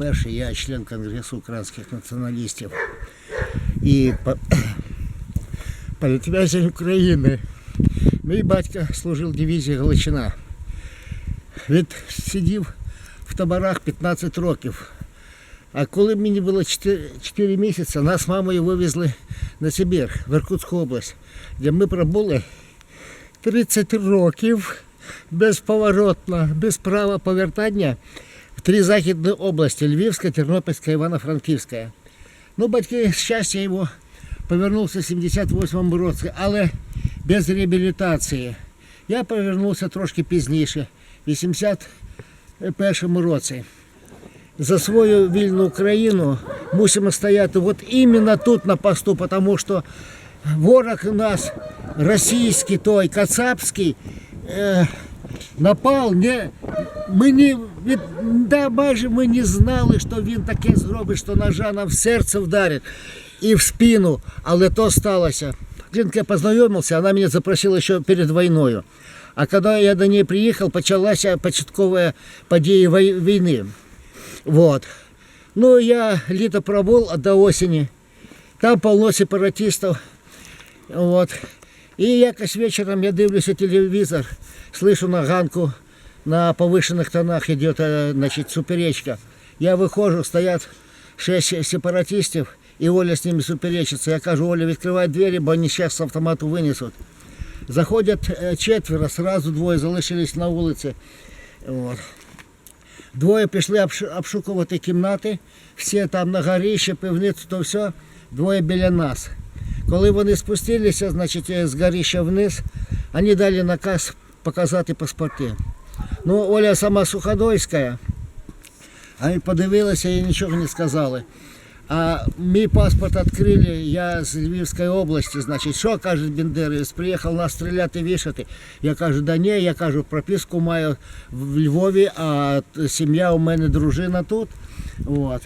перший, я член Конгресу українських націоналістів і по- політв'язень України. Мій батько служив в дивізії Галичина. Він сидів в таборах 15 років. А коли мені було 4, 4 місяці, нас з мамою вивезли на Сибір, в Іркутську область, де ми пробули 30 років безповоротно, без права повертання три західні області Львівська, Тернопільська, Івано-Франківська. Ну, батьки щастя його повернувся в 78 році, але без реабілітації. Я повернувся трошки пізніше, в 81 році. За свою вільну Україну мусимо стояти от іменно тут на посту, тому що ворог у нас російський, той кацапський, е, напав, не, ми не, від, да, майже ми не знали, що він таке зробить, що ножа нам в серце вдарить і в спину, але то сталося. Жінка я познайомився, вона мене запросила ще перед війною. А коли я до неї приїхав, почалася початкова події війни. Вот. Ну, я літо пробув до осені. Там полно сепаратистів. Вот. І якось вечором я дивлюся телевізор, слышу на ганку, на повышенных тонах идет э, значит, суперечка. Я виходжу, стоять шість сепаратистів, і Оля з ними суперечиться. Я кажу, Оля, відкривай двері, бо вони зараз з автомату винесуть. Заходять е, четверо, сразу двоє залишились на вулиці. От. Двоє пішли обш- обшукувати кімнати, всі там на горіще, пивницю, то все, двоє біля нас. Коли вони спустилися, значить, е, з горіща вниз, вони дали наказ показати паспорти. Ну, Оля сама суходольська, вони подивилися і нічого не сказали. А мій паспорт відкрили, я з Львівської області, значить, що каже Бендеровець, приїхав нас стріляти, вішати. Я кажу, да ні, я кажу, прописку маю в Львові, а т- сім'я у мене дружина тут. От.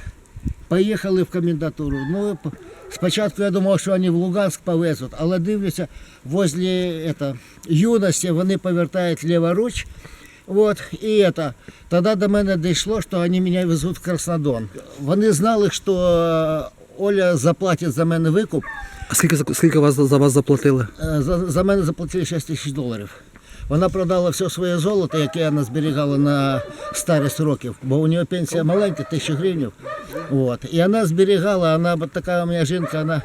Поїхали в комендатуру. Ну, п- спочатку я думав, що вони в Луганськ повезуть, але дивлюся, возле это, юності вони повертають ліворуч. Вот, і это, тоді до мене дійшло, що вони мене везуть в Краснодон. Вони знали, що е, Оля заплатить за мене викуп. А скільки, скільки вас, за вас заплатили? Е, За, за мене заплатили 6 тисяч доларів. Вона продала все своє золото, яке вона зберігала на старість років, бо у неї пенсія маленька, тисяча гривень. От. І вона зберігала, вона така у мене жінка, вона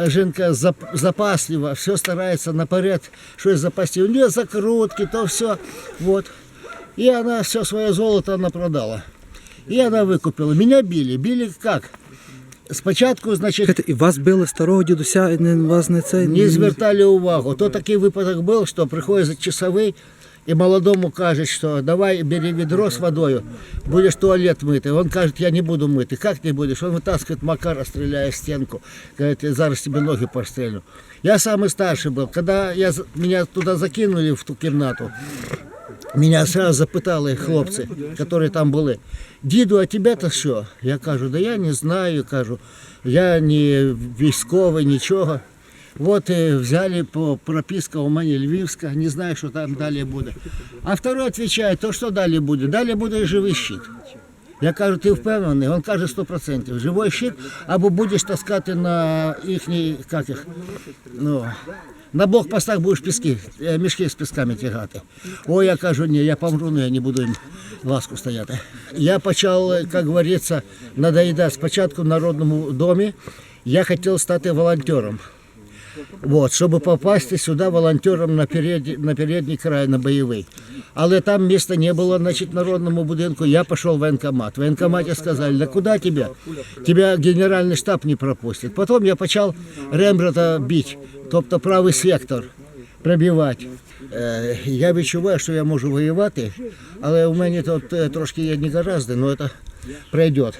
е, жінка запаслива, все старається наперед щось запасти. У неї закрутки, то все. Вот. І вона все своє золото вона продала. І вона викупила. Мене били. Били як? Спочатку, значить, Чекайте, І вас били старого дідуся, і не, вас не це. не звертали увагу. То такий випадок був, що приходить часовий і молодому каже, що давай бери відро з водою, будеш туалет мити. Він каже, я не буду мити. Як не будеш? Він витаскує Макара, стріляє в стінку. Каже, «Я зараз тебе ноги пострелю. Я самый старший был. Когда я, меня туда закинули в ту кімнату, Меня сразу запитали хлопці, які там були. Діду, а тебе-то що? Я кажу, да я не знаю, кажу, я не військовий, нічого. От взяли по прописка у мене Львівська, не знаю, що там далі буде. А второй відповідає, то що далі буде? Далі буде живий щит. Я кажу, ти впевнений? Він каже 100%. Живий щит, або будеш таскати на їхній, як їх, ну, на блокпостах будеш піски, е, мішки з пісками тягати. О, я кажу, ні, я помру, але я не буду їм ласку стояти. Я почав, як говориться, надоїдати спочатку в Народному домі. Я хотів стати волонтером. Вот, щоб попасти сюди волонтером на передній, на передній край, на бойовий. Але там місця не було, значить, народному будинку. Я пішов в воєнкомат. В воєнкоматі сказали, да куди тебе? Тебя генеральний штаб не пропустить. Потім я почав Рембрата бити, тобто правий сектор пробивати. Е, Я відчуваю, що я можу воювати, але у мене тут е, трошки є негаразди, але це пройде.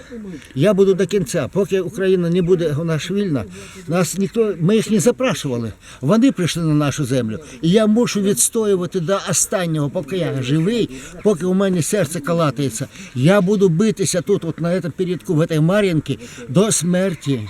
Я буду до кінця. Поки Україна не буде вона нас вільна, нас ніхто, ми їх не запрашували. Вони прийшли на нашу землю. І я мушу відстоювати до останнього, поки я живий, поки у мене серце калатається. Я буду битися тут, от на цьому передку, в цій Мар'їнці, до смерті.